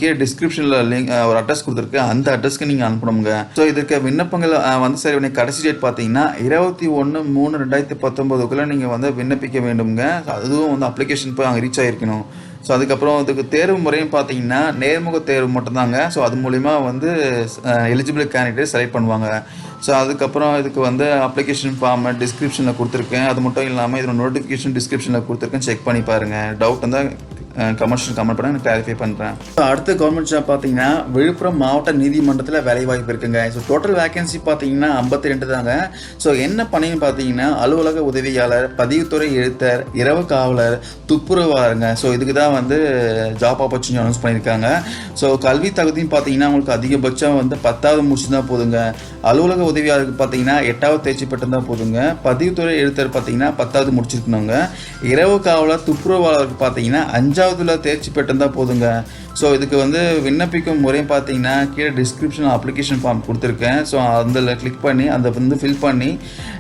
கீழே டிஸ்கிரிப்ஷனில் லிங்க் ஒரு அட்ரஸ் கொடுத்துருக்கு. அந்த அட்ரஸ்க்கு நீங்கள் அனுப்பணுங்க. ஸோ இதற்கு விண்ணப்பங்கள் வந்து சரி பண்ணி கடைசி டேட் பார்த்தீங்கன்னா இருபத்தி ஒன்று மூணு ரெண்டாயிரத்தி பத்தொம்போதுக்குள்ளே நீங்கள் வந்து விண்ணப்பிக்க வேண்டுங்க அதுவும் வந்து அப்ளிகேஷன் போய் அங்கே ரீச் ஆகிருக்கணும் ஸோ அதுக்கப்புறம் இதுக்கு தேர்வு முறையும் பார்த்தீங்கன்னா நேர்முக தேர்வு மட்டும்தாங்க. ஸோ அது மூலிமா வந்து எலிஜிபிள் கேண்டிடேட் செலக்ட் பண்ணுவாங்க. ஸோ அதுக்கப்புறம் இதுக்கு வந்து அப்ளிகேஷன் ஃபார்ம் டிஸ்கிரிப்ஷனில் கொடுத்துருக்கேன். அது மட்டும் இல்லாமல் இதோட நோட்டிஃபிகேஷன் டிஸ்கிரிப்ஷனில் கொடுத்துருக்கேன். செக் பண்ணி பாருங்கள் டவுட் இருந்தால் கமர்ஷியல் கமெண்ட் பண்ண நான் கிளாரிஃபை பண்ணுறேன் ஸோ அடுத்த கவர்மெண்ட் ஜாப் பார்த்தீங்கன்னா விழுப்புரம் மாவட்ட நீதிமன்றத்தில் வேலை வாய்ப்பு இருக்குங்க. ஸோ டோட்டல் வேகன்சி பார்த்தீங்கன்னா ஐம்பத்தி ரெண்டு தாங்க. ஸோ என்ன பணின்னு பார்த்தீங்கன்னா அலுவலக உதவியாளர் பதிவுத்துறை எழுத்தர் இரவு காவலர் துப்புரவாளருங்க. ஸோ இதுக்கு தான் வந்து ஜாப் ஆப்பர்ச்சுனிட்டி அனௌன்ஸ் பண்ணியிருக்காங்க. ஸோ கல்வி தகுதின்னு பார்த்தீங்கன்னா உங்களுக்கு அதிகபட்சம் வந்து பத்தாவது முடிச்சு தான் போதுங்க. அலுவலக உதவியாளருக்கு பார்த்தீங்கன்னா எட்டாவது தேர்ச்சி பெற்று போதுங்க. பதிவுத்துறை எழுத்தர் பார்த்தீங்கன்னா பத்தாவது முடிச்சிருக்கணுங்க. இரவு காவலர் துப்புரவாளருக்கு பார்த்தீங்கன்னா அஞ்சாவது ரெண்டாவதுல தேர்ச்சி பெற்றிருந்தால் போதுங்க. ஸோ இதுக்கு வந்து விண்ணப்பிக்கும் முறையும் பார்த்தீங்கன்னா கீழே டிஸ்கிரிப்ஷன் அப்ளிகேஷன் ஃபார்ம் கொடுத்துருக்கேன். ஸோ அதில் கிளிக் பண்ணி அதை வந்து ஃபில் பண்ணி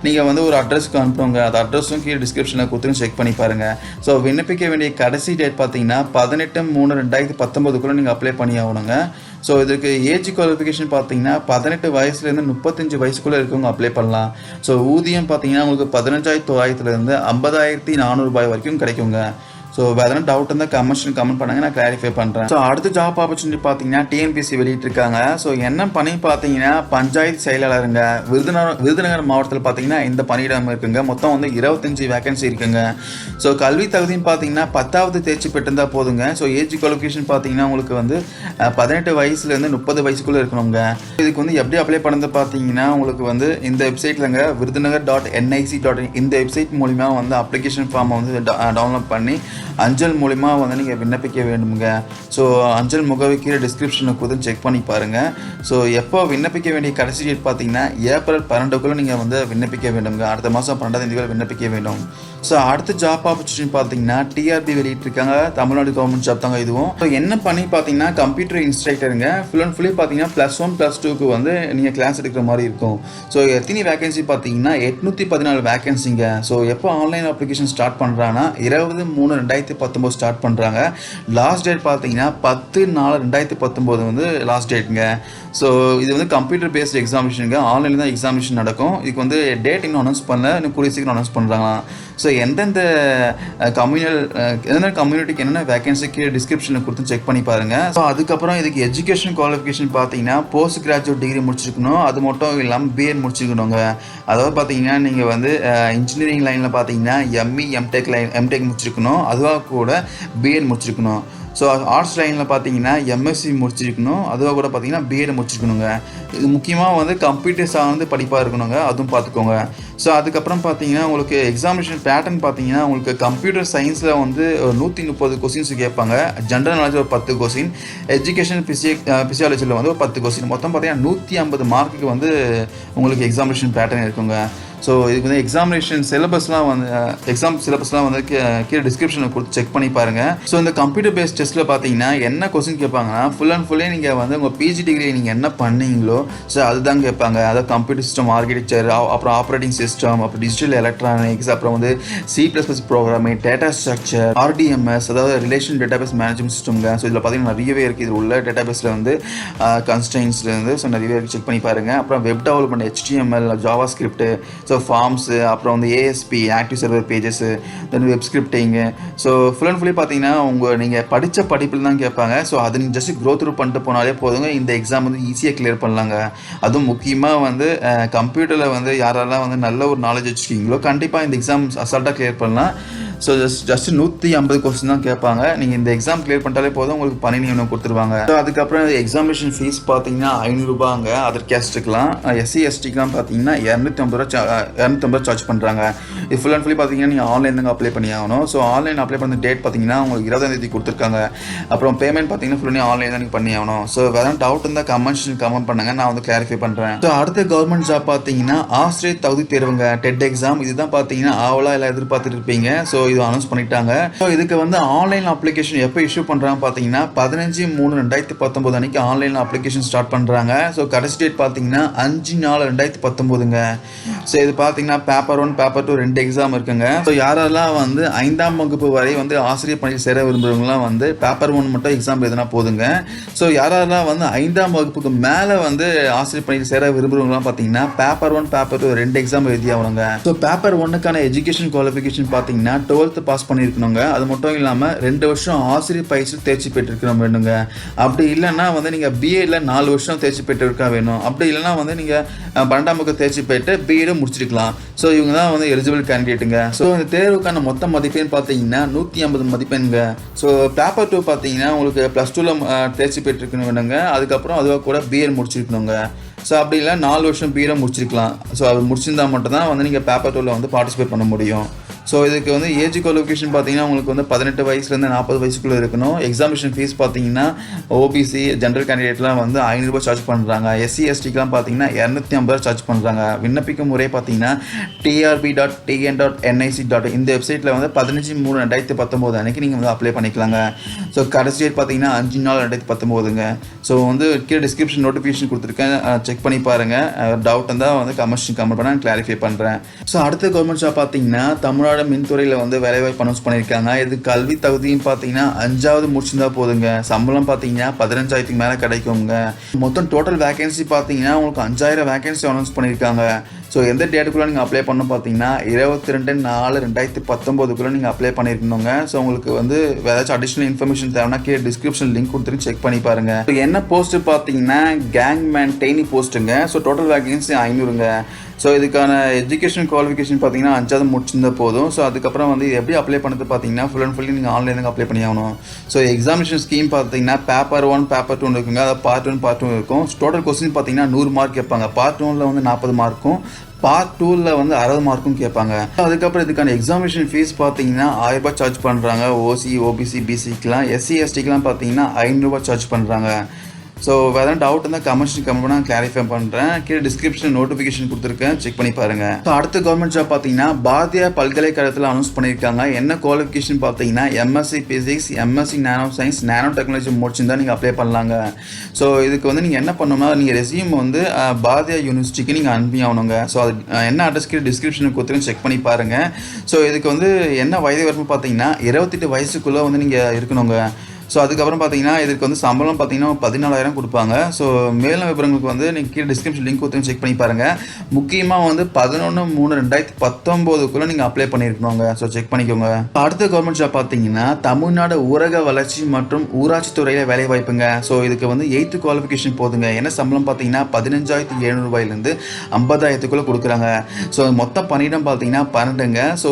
நீங்கள் வந்து ஒரு அட்ரஸ்க்கு அனுப்புங்க அந்த அட்ரஸும் கீழே டிஸ்கிரிப்ஷனில் கொடுத்து செக் பண்ணி பாருங்கள் ஸோ விண்ணப்பிக்க வேண்டிய கடைசி டேட் பார்த்தீங்கன்னா பதினெட்டு மூணு ரெண்டாயிரத்தி பத்தொம்போதுக்குள்ளே நீங்கள் அப்ளை பண்ணி ஆகணுங்க. ஸோ இதுக்கு ஏஜ் குவாலிஃபிகேஷன் பார்த்தீங்கன்னா பதினெட்டு வயசுலேருந்து முப்பத்தஞ்சு வயசுக்குள்ளே இருக்கவங்க அப்ளை பண்ணலாம். ஸோ ஊதியம் பார்த்தீங்கன்னா உங்களுக்கு பதினஞ்சாயிரத்தி தொள்ளாயிரத்துலேருந்து ஐம்பதாயிரத்தி நானூறுபாய் வரைக்கும் கிடைக்குங்க. ஸோ வேறு எதனா டவுட் இருந்தால் கமெண்ட்ஸ் கமெண்ட் பண்ணுங்க நான் கிளாரிஃபை பண்ணுறேன் ஸோ அடுத்த ஜாப் ஆப்பர்ச்சுனிட்டி பார்த்தீங்கன்னா டிஎன்பிசி வெளியிட்டிருக்காங்க ஸோ என்ன பணி பார்த்தீங்கன்னா பஞ்சாயத்து செயலாளருங்க. விருதுநகர் விருதுநகர் மாவட்டத்தில் பார்த்தீங்கன்னா இந்த பணியிடம் இருக்குங்க. மொத்தம் வந்து இருபத்தஞ்சி வேகன்சி இருக்குங்க. ஸோ கல்வி தகுதின்னு பார்த்தீங்கன்னா பத்தாவது தேர்ச்சி பெற்றிருந்தால் போதுங்க. ஸோ ஏஜ் குவாலிஃபிகேஷன் பார்த்தீங்கன்னா உங்களுக்கு வந்து பதினெட்டு வயசுலேருந்து முப்பது வயசுக்குள்ளே இருக்கணுங்க. இதுக்கு வந்து எப்படி அப்ளை பண்ணது பார்த்தீங்கன்னா உங்களுக்கு வந்து இந்த வெப்சைட்லங்க விருதுநகர் டாட் என்ஐசி டாட் இந்த வெப்சைட் மூலிமா வந்து அப்ளிகேஷன் ஃபார்மை வந்து டவுன்லோட் பண்ணி அஞ்சல் மூலிமா வந்து நீங்கள் விண்ணப்பிக்க வேண்டுமுங்க. ஸோ அஞ்சல் முகவரி டிஸ்கிரிப்ஷனை கொடுத்து செக் பண்ணி பாருங்கள் ஸோ எப்போ விண்ணப்பிக்க வேண்டிய கடைசி டேட் பார்த்தீங்கன்னா ஏப்ரல் பன்னெண்டுக்குள்ளே நீங்கள் வந்து விண்ணப்பிக்க வேண்டுங்க அடுத்த மாதம் பன்னெண்டாம் தேதிக்குள்ளே விண்ணப்பிக்க வேண்டும். ஸோ அடுத்த ஜாப் ஆப்பர்ச்சுனிட்டி பார்த்தீங்கன்னா டிஆர்பி வெளியிட்டிருக்காங்க. தமிழ்நாடு கவர்மெண்ட் ஜாப் தாங்க இதுவும். ஸோ என்ன பண்ணி பார்த்தீங்கன்னா கம்ப்யூட்டர் இன்ஸ்ட்ரக்டருங்க ஃபுல் அண்ட் ஃபுல்லி பார்த்தீங்கன்னா ப்ளஸ் ஒன் ப்ளஸ் டூக்கு வந்து நீங்கள் கிளாஸ் எடுக்கிற மாதிரி இருக்கும். ஸோ எத்தனை வேகன்சி பார்த்தீங்கன்னா எட்நூற்றி பதினாலு வேகன்சிங்க ஸோ எப்போ ஆன்லைன் அப்ளிகேஷன் ஸ்டார்ட் பண்ணுறாங்கன்னா இருபது மூணு ரெண்டாயிரத்தி பத்தொம்போது ஸ்டார்ட் பண்ணுறாங்க லாஸ்ட் டேட் பார்த்தீங்கன்னா பத்து நாலு ரெண்டாயிரத்தி பத்தொம்போது வந்து லாஸ்ட் டேட்டுங்க ஸோ இது வந்து கம்ப்யூட்டர் பேஸ்ட் எக்ஸாமினேஷனுங்க ஆன்லைனில் தான் எக்ஸாமினேஷன் நடக்கும். இதுக்கு வந்து டேட் இன்னும் அனௌன்ஸ் பண்ணல. இன்னும் கூடிய சீக்கிரம் அனௌன்ஸ் பண்ணுறாங்களா ஸோ ஸோ எந்தெந்த கம்யூனல் எந்தெந்த கம்யூனிட்டிக்கு என்னென்ன வேகன்சிக்கு டிஸ்கிரிப்ஷனில் கொடுத்து செக் பண்ணி பாருங்கள் ஸோ அதுக்கப்புறம் இதுக்கு எஜுகேஷன் குவாலிஃபிகேஷன் பார்த்தீங்கன்னா போஸ்ட் கிராஜுவேட் டிகிரி முடிச்சிருக்கணும். அது மட்டும் இல்லாமல் பிஎட் முடிச்சிருக்கணுங்க. அதாவது பார்த்தீங்கன்னா நீங்கள் வந்து இன்ஜினியரிங் லைனில் பார்த்தீங்கன்னா எம்இ எம்டெக் லைன் எம்டெக் முடிச்சிருக்கணும். அதுவாக கூட பிஎட் முடிச்சிருக்கணும். ஸோ ஆர்ட்ஸ் லைனில் பார்த்தீங்கன்னா எம்எஸ்சி முடிச்சிருக்கணும். அதுவாக கூட பார்த்தீங்கன்னா பிஎட் முடிச்சிருக்கணுங்க. இது முக்கியமாக வந்து கம்ப்யூட்டர் சார்ந்து படிப்பாக இருக்கணுங்க. அதுவும் பார்த்துக்கோங்க ஸோ அதுக்கப்புறம் பார்த்தீங்கன்னா உங்களுக்கு எக்ஸாமினேஷன் பேட்டர்ன் பார்த்தீங்கன்னா உங்களுக்கு கம்ப்யூட்டர் சயின்ஸில் வந்து ஒரு நூற்றி முப்பது கொஸ்டின்ஸ் கேட்பாங்க. ஜென்ரல் நாலேஜ் ஒரு பத்து கொஸ்டின் எஜுகேஷன் பிசிய பிசியாலஜியில் வந்து ஒரு பத்து கொஸ்டின் மொத்தம் பார்த்தீங்கன்னா நூற்றி ஐம்பது மார்க்குக்கு வந்து உங்களுக்கு எக்ஸாமினேஷன் பேட்டர்ன் இருக்குங்க. ஸோ இதுக்கு வந்து எக்ஸாமினேஷன் சிலபஸ்லாம் வந்து uh, எக்ஸாம் சிலபஸ்லாம் வந்து கீழே டிஸ்கிரிப்ஷனில் கொடுத்து செக் பண்ணி பாருங்கள் ஸோ இந்த கம்ப்யூட்டர் பேஸ்ட் டெஸ்ட்டில் பார்த்தீங்கன்னா என்ன கொஸ்டின் கேட்பாங்கன்னா ஃபுல் அண்ட் ஃபுல்லே நீங்கள் வந்து உங்கள் பிஜி டிகிரி நீங்கள் என்ன பண்ணீங்களோ ஸோ அதுதான் கேட்பாங்க. அதாவது கம்ப்யூட்டர் சிஸ்டம் ஆர்கிடெக்சர் அப்புறம் ஆப்ரேட்டிங் சிஸ்டம் அப்புறம் டிஜிட்டல் எலக்ட்ரானிக்ஸ் அப்புறம் வந்து C plus plus programming data structure RDMS அதாவது ரிலேஷன் டேட்டாபேஸ் மேனேஜ்மெண்ட் சிஸ்டம்ங்க ஸோ இதில் பார்த்தீங்கன்னா நிறையவே இருக்குது இது உள்ள டேட்டாபேஸில் வந்து கன்ஸ்டைன்ஸ்லேருந்து ஸோ நிறையவே இருக்குது செக் பண்ணி பாருங்கள் அப்புறம் web development HTML JavaScript so forms uh, அப்புறம் வந்து ASP active server pages then web scripting so full and fully பார்த்தீங்கன்னா உங்கள் நீங்கள் படித்த படிப்பில் தான் கேட்பாங்க. ஸோ அது நீங்கள் ஜஸ்ட் க்ரோத் த்ரூ பண்ணிட்டு போனாலே போதுங்க. இந்த எக்ஸாம் வந்து ஈஸியாக கிளியர் பண்ணலாங்க. அதுவும் முக்கியமாக வந்து கம்ப்யூட்டரில் வந்து யாரெல்லாம் வந்து நல்ல ஒரு நாலேஜ் வச்சுருக்கீங்களோ கண்டிப்பாக இந்த எக்ஸாம் அசால்ட்டாக கிளியர் பண்ணலாம். ஸோ ஜஸ்ட் ஜஸ்ட் நூற்றி ஐம்பது கொஸ்டின் தான் கேட்பாங்க. நீங்கள் இந்த எக்ஸாம் கிளியர் பண்ணிட்டாலே போதும். உங்களுக்கு பணி நியமனம் கொடுத்துருவாங்க. ஸோ அதுக்கப்புறம் எக்ஸாமினேஷன் ஃபீஸ் பார்த்தீங்கன்னா ஐநூறுரூபாங்க அதர் கேஸ்ட்டுக்கெலாம். எஸ்சி எஸ்டிக்கெலாம் பார்த்தீங்கன்னா இரநூத்தி ஐம்பது ரூபா இரநூத்தம்பது சார்ஜ் பண்ணுறாங்க இது ஃபுல் அண்ட் ஃபுல்லி பார்த்தீங்கன்னா நீங்கள் ஆன்லைன் தாங்க அப்ளை பண்ணி ஆகணும். ஸோ ஆன்லைன் அப்ளை பண்ண டேட் பார்த்தீங்கன்னா உங்களுக்கு இருபதாம் தேதி கொடுத்துருக்காங்க. அப்புறம் பேமெண்ட் பார்த்தீங்கன்னா ஃபுல்லாக ஆன்லைன் தான் நீங்கள் பண்ணி ஆகணும். ஸோ வேறு டவுட் இருந்தால் கமெண்ட்ஸ் கமெண்ட் பண்ணுங்க. நான் வந்து கிளாரிஃபை பண்ணுறேன் ஸோ அடுத்த கவர்மெண்ட் ஜாப் பார்த்தீங்கன்னா ஆசிரியர் தகுதி தேர்வுங்க. டெட் எக்ஸாம் இதுதான் பார்த்தீங்கன்னா ஆவலாக எல்லாம் எதிர்பார்த்துட்டு இருப்பீங்க. ஸோ இது அனௌன்ஸ் பண்ணிட்டாங்க. ஸோ இதுக்கு வந்து ஆன்லைன் அப்ளிகேஷன் எப்போ இஷ்யூ பண்ணுறாங்க பார்த்தீங்கன்னா பதினஞ்சு மூணு ரெண்டாயிரத்தி பத்தொம்போது அன்றைக்கி ஆன்லைன் அப்ளிகேஷன் ஸ்டார்ட் பண்ணுறாங்க ஸோ கடைசி டேட் பார்த்தீங்கன்னா அஞ்சு நாலு ரெண்டாயிரத்தி பத்தொம்போதுங்க ஸோ இது பார்த்தீங்கன்னா பேப்பர் ஒன் பேப்பர் டூ ரெண்டு எக்ஸாம் இருக்குங்க. ஸோ யாரெல்லாம் வந்து ஐந்தாம் வகுப்பு வரை வந்து ஆசிரியர் பணியில் சேர விரும்புகிறவங்களாம் வந்து பேப்பர் ஒன் மட்டும் எக்ஸாம் எதுனா போதுங்க. ஸோ யாரெல்லாம் வந்து ஐந்தாம் வகுப்புக்கு மேலே வந்து ஆசிரியர் பணியில் சேர விரும்புகிறவங்களாம் பார்த்தீங்கன்னா பேப்பர் ஒன் பேப்பர் டூ ரெண்டு எக்ஸாம் எழுதி ஆகணுங்க. ஸோ பேப்பர் ஒன்னுக்கான எஜுகேஷன் குவாலிஃபிகேஷன் பார்த்தீங்கன்னா டுவெல்த்து பாஸ் பண்ணியிருக்கணுங்க. அது மட்டும் இல்லாமல் ரெண்டு வருஷம் ஆசிரியர் பயிற்சி தேர்ச்சி பெற்றிருக்கணும் வேணுங்க. அப்படி இல்லைன்னா வந்து நீங்கள் பிஏல நாலு வருஷம் தேர்ச்சி பெற்றிருக்கா வேணும். அப்படி இல்லைன்னா வந்து நீங்கள் பன்னெண்டாம் வகுப்பு தேர்ச்சி பெற்று பிஏடும் முடிச்சிருக்கலாம். ஸோ இவங்க தான் வந்து எலிஜிபிள் கேண்டிடேட்டுங்க ஸோ இந்த தேர்வுக்கான மொத்த மதிப்பெண் பார்த்தீங்கன்னா நூற்றி ஐம்பது மதிப்பெண்ங்க. ஸோ பேப்பர் டூ பார்த்தீங்கன்னா உங்களுக்கு ப்ளஸ் டூவில் தேர்ச்சி பெற்றிருக்கணும் வேணுங்க. அதுக்கப்புறம் அதுவாக கூட பிஎட் முடிச்சிருக்கணுங்க. ஸோ அப்படி இல்லை நாலு வருஷம் பிஎட் முடிச்சிருக்கலாம். ஸோ அது முடிச்சிருந்தா மட்டும் தான் வந்து நீங்கள் பேப்பர் டூவில் வந்து பார்ட்டிசிபேட் பண்ண முடியும். ஸோ இதுக்கு வந்து ஏஜ் குவாலிஃபிகேஷன் பார்த்தீங்கன்னா உங்களுக்கு வந்து பதினெட்டு வயசுலேருந்து நாற்பது வயசுக்குள்ளே இருக்கணும். எக்ஸாமினேஷன் ஃபீஸ் பார்த்தீங்கன்னா ஓபிசி ஜென்ரல் கேண்டிடேட்லாம் வந்து ஐநூறுரூபா சார்ஜ் பண்ணுறாங்க எஸ்சி எஸ்டிக்கெலாம் பார்த்தீங்கன்னா இரநூத்தி ஐம்பது ரூபா சார்ஜ் பண்ணுறாங்க விண்ணப்பிக்கும் முறை பார்த்தீங்கன்னா TRB dot TN dot NIC dot இந்த வெப்சைட்டில் வந்து பதினஞ்சு மூணு ரெண்டாயிரத்தி பத்தொம்போது அன்றைக்கி நீங்கள் வந்து அப்ளை பண்ணிக்கலாங்க. ஸோ கடைசி டேட் பார்த்தீங்கன்னா அஞ்சு நாள் ரெண்டாயிரத்தி பத்தொம்போதுங்க ஸோ வந்து கீழே டிஸ்கிரிப்ஷன் நோட்டிஃபிகேஷன் கொடுத்துருக்கேன். செக் பண்ணி பாருங்கள் டவுட் இருந்தால் வந்து கமர்ஷியல் கமெண்ட் பண்ண கிளாரிஃபை பண்ணுறேன் ஸோ அடுத்த கவர்மெண்ட் ஷாப் பார்த்தீங்கன்னா தமிழ்நாடு மின்துறையில் வந்து வேலைவாய்ப்பு அனௌன்ஸ் பண்ணியிருக்காங்க இது கல்வி தகுதியும் பார்த்தீங்கன்னா அஞ்சாவது முடிச்சிருந்தா போதுங்க. சம்பளம் பார்த்தீங்கன்னா பதினஞ்சாயிரத்துக்கு மேலே கிடைக்குங்க. மொத்தம் டோட்டல் வேகன்சி பார்த்தீங்கன்னா உங்களுக்கு அஞ்சாயிரம் வேகன்சி அனௌன்ஸ் பண்ணியிருக்காங்க ஸோ எந்த டேட்டுக்குள்ளே நீங்கள் அப்ளை பண்ணணும் பார்த்தீங்கன்னா இருபத்தி ரெண்டு நாலு ரெண்டாயிரத்தி பத்தொம்போதுக்குள்ளே நீங்கள் அப்ளை பண்ணியிருக்கணுங்க ஸோ உங்களுக்கு வந்து ஏதாச்சும் அடிஷ்னல் இன்ஃபர்மேஷன் தேவைன்னா கீழே டிஸ்கிரிப்ஷன் லிங்க் கொடுத்துட்டு செக் பண்ணி பாருங்க. ஸோ என்ன போஸ்ட்டு பார்த்தீங்கன்னா கேங் மேன் டெய்னி போஸ்ட்டுங்க ஸோ டோட்டல் வேகன்சி ஐநூறுங்க. ஸோ இதுக்கான எஜுகேஷன் குவாலிஃபிகேஷன் பார்த்தீங்கன்னா அஞ்சாவது முடிச்சிருந்த போதும். ஸோ அதுக்கப்புறம் வந்து எப்படி அப்ளை பண்ணது பார்த்தீங்கன்னா ஃபுல் அண்ட் ஃபுல்லி நீங்கள் ஆன்லைனில் அப்ளை பண்ணி ஆகணும். ஸோ எக்ஸாமினேஷன் ஸ்கீம் பார்த்தீங்கன்னா பேப்பர் ஒன் பேப்பர் டூ இருக்குங்க. அதாவது பார்ட் ஒன் பார்ட் டூ இருக்கும். டோட்டல் கொஸ்டின் பார்த்தீங்கன்னா நூறு மார்க் கேட்பாங்க. பார்ட் ஒனில் வந்து நாற்பது மார்க்கும் பார்ட் டூவில் வந்து அறுபது மார்க்கும் கேட்பாங்க. அதுக்கப்புறம் இதுக்கான எக்ஸாமினேஷன் ஃபீஸ் பார்த்தீங்கன்னா ஆயிரம் ரூபாய் சார்ஜ் பண்ணுறாங்க ஓசி ஓபிசி பிசிக்கெலாம் எஸ்சி எஸ்டிக்கெலாம் பார்த்தீங்கன்னா ஐநூறுரூவா சார்ஜ் பண்ணுறாங்க ஸோ வேறு டவுட் இருந்தால் கமெண்ட்ஸ் கமெண்ட் பண்ணால் கிளாரிஃபை பண்ணுறேன் கீழே டிஸ்கிரிப்ஷன் நோட்டிஃபிகேஷன் கொடுத்துருக்கேன். செக் பண்ணி பாருங்கள் ஸோ அடுத்த கவர்மெண்ட் ஜாப் பார்த்தீங்கன்னா பாரதிய பல்கலைக்கழகத்தில் அனௌன்ஸ் பண்ணியிருக்காங்க. என்ன குவாலிஃபிகேஷன் பார்த்தீங்கன்னா MSc physics MSc nano science nano technology முடிச்சிருந்தா நீங்கள் அப்ளை பண்ணலாங்க. ஸோ இதுக்கு வந்து நீங்கள் என்ன பண்ணணும்னா நீங்கள் ரெசியூம் வந்து பாரதியா யூனிவர்சிட்டிக்கு நீங்கள் அனுப்பி ஆகணுங்க. ஸோ அது என்ன என்ன அட்ரஸ்க்கு டிஸ்கிரிப்ஷன் கொடுத்துருன்னு செக் பண்ணி பாருங்கள் ஸோ இதுக்கு வந்து என்ன வயது வரம்பு பார்த்தீங்கன்னா இருபத்தெட்டு வயசுக்குள்ளே வந்து நீங்கள் இருக்கணுங்க. ஸோ அதுக்கப்புறம் பார்த்தீங்கன்னா இதுக்கு வந்து சம்பளம் பார்த்தீங்கன்னா பதினாலாயிரம் கொடுப்பாங்க. ஸோ மேலும் விவரங்களுக்கு வந்து நீங்கள் கீழே டிஸ்கிரிப்ஷன் லிங்க் கொடுத்து செக் பண்ணி பாருங்கள் முக்கியமாக வந்து பதினொன்று மூணு ரெண்டாயிரத்தி பத்தொம்போதுக்குள்ளே நீங்கள் அப்ளை பண்ணியிருக்கணுங்க ஸோ செக் பண்ணிக்கோங்க. அடுத்த கவர்மெண்ட் ஜாப் பார்த்தீங்கன்னா தமிழ்நாடு ஊரக வளர்ச்சி மற்றும் ஊராட்சி துறையில் வேலை வாய்ப்புங்க. ஸோ இதுக்கு வந்து எயித்து குவாலிஃபிகேஷன் போதுங்க. என்ன சம்பளம் பார்த்தீங்கன்னா பதினஞ்சாயிரத்தி எழுநூறுபாயிலேருந்து ஐம்பதாயிரத்துக்குள்ளே கொடுக்குறாங்க. ஸோ மொத்த பணியிடம் பார்த்தீங்கன்னா பன்னெண்டுங்க. ஸோ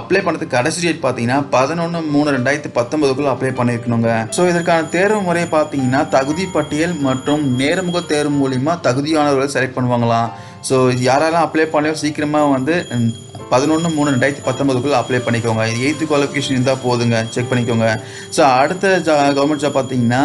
அப்ளை பண்ணுறதுக்கு கடைசி டேட் பார்த்தீங்கன்னா பதினொன்று மூணு ரெண்டாயிரத்தி பத்தொம்போதுக்குள்ளே அப்ளை பண்ணியிருக்கணுங்க ஸோ இதற்கான தேர்வு முறை பார்த்தீங்கன்னா தகுதி பட்டியல் மற்றும் நேர்முக தேர்வு மூலிமா தகுதியானவர்களை செலக்ட் பண்ணுவாங்களாம் ஸோ இது யாரெல்லாம் அப்ளை பண்ணலையோ சீக்கிரமாக வந்து பதினொன்று மூணு ரெண்டாயிரத்தி பத்தொம்பதுக்குள்ளே அப்ளை பண்ணிக்கோங்க. இது எயித்து குவாலிஃபிகேஷன் இருந்தால் போதுங்க. செக் பண்ணிக்கோங்க. ஸோ அடுத்த ஜா கவர்மெண்ட் ஜாப் பார்த்தீங்கன்னா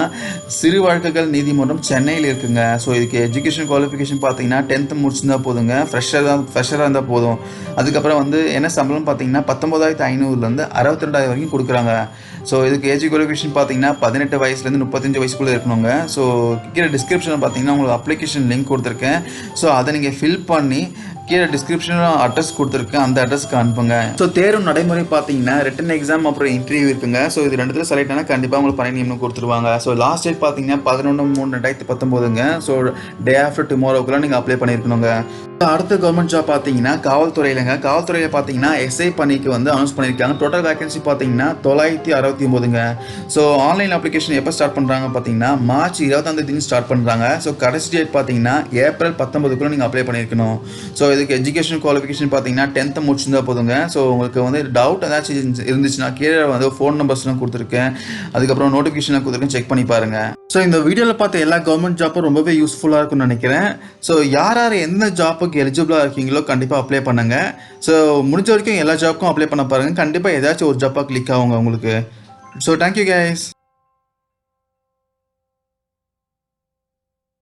சிறு வழக்குகள் நீதிமன்றம் சென்னையில் இருக்குங்க. ஸோ இதுக்கு எஜுகேஷன் குவாலிஃபிகேஷன் பார்த்தீங்கன்னா டென்த்து முடிச்சிருந்தா போதுங்க. ஃப்ரெஷர் தான் ஃப்ரெஷராக இருந்தால் போதும். அதுக்கப்புறம் வந்து என்ன சம்பளம் பார்த்தீங்கன்னா பத்தொம்போதாயிரத்து ஐநூறுலேருந்து அறுபத்தி ரெண்டாயிரம் வரைக்கும் கொடுக்குறாங்க. ஸோ இதுக்கு ஏஜ் குவாலிஃபிகேஷன் பார்த்தீங்கன்னா பதினெட்டு வயசுலேருந்து முப்பத்தஞ்சு வயசுக்குள்ளே இருக்கணுங்க. ஸோ கீழே டிஸ்கிரிப்ஷனில் பார்த்தீங்கன்னா உங்களுக்கு அப்ளிகேஷன் லிங்க் கொடுத்துருக்கேன். ஸோ அதை நீங்கள் ஃபில் பண்ணி கீழே டிஸ்கிரிப்ஷனில் அட்ரஸ் கொடுத்துருக்கேன் அந்த அட்ரஸ்க்கு அனுப்புங்க. ஸோ தேர்வு நடைமுறை பார்த்தீங்கன்னா ரிட்டன் எக்ஸாம் அப்புறம் இன்டர்வியூ இருக்குங்க. ஸோ இது ரெண்டுத்தில் செலக்ட் ஆனால் கண்டிப்பாக உங்களுக்கு பணி நியமனம் கொடுத்துருவாங்க. ஸோ லாஸ்ட் டேட் பார்த்தீங்கன்னா பதினொன்று மூணு ரெண்டாயிரத்தி பத்தொம்போதுங்க ஸோ டே ஆஃப்டர் டுமாரோக்குலாம் நீங்கள் அப்ளை பண்ணியிருக்கணுங்க அடுத்த கவர்மெண்ட் ஜாப் பார்த்தீங்கன்னா காவல்துறையிலங்க. காவல்துறையில் பார்த்தீங்கன்னா எஸ்ஐ பணிக்கு வந்து அனௌன்ஸ் பண்ணியிருக்காங்க டோட்டல் வேகன்சி பார்த்தீங்கன்னா தொள்ளாயிரத்தி அறுபத்தி ஒம்போதுங்க ஸோ ஆன்லைன் அப்ளிகேஷன் எப்போ ஸ்டார்ட் பண்ணுறாங்க பார்த்தீங்கன்னா மார்ச் இருபத்தாந்தேதி ஸ்டார்ட் பண்ணுறாங்க ஸோ கடைசி டேட் பார்த்தீங்கன்னா ஏப்ரல் பத்தொம்பதுக்குள்ளே நீங்கள் அப்ளை பண்ணியிருக்கணும் ஸோ இது இதுக்கு எஜுகேஷன் குவாலிஃபிகேஷன் பார்த்தீங்கன்னா டென்த்து முடிச்சிருந்தா போதுங்க. ஸோ உங்களுக்கு வந்து டவுட் ஏதாச்சும் இருந்துச்சு- இருந்துச்சுன்னா கீழே வந்து ஃபோன் நம்பர்ஸ்லாம் கொடுத்துருக்கேன். அதுக்கப்புறம் நோட்டிஃபிகேஷன்லாம் கொடுத்துருக்கேன். செக் பண்ணி பாருங்கள் ஸோ இந்த வீடியோவில் பார்த்த எல்லா கவர்மெண்ட் ஜாப்பும் ரொம்பவே யூஸ்ஃபுல்லாக இருக்கும்னு நினைக்கிறேன். ஸோ யார் யார் எந்த ஜாப்புக்கு எலிஜிபிளாக இருக்கீங்களோ கண்டிப்பாக அப்ளை பண்ணுங்க. ஸோ முடிஞ்ச வரைக்கும் எல்லா ஜாப்புக்கும் அப்ளை பண்ண பாருங்கள் கண்டிப்பாக ஏதாச்சும் ஒரு ஜாப்பாக கிளிக் ஆகுங்க உங்களுக்கு. So thank you guys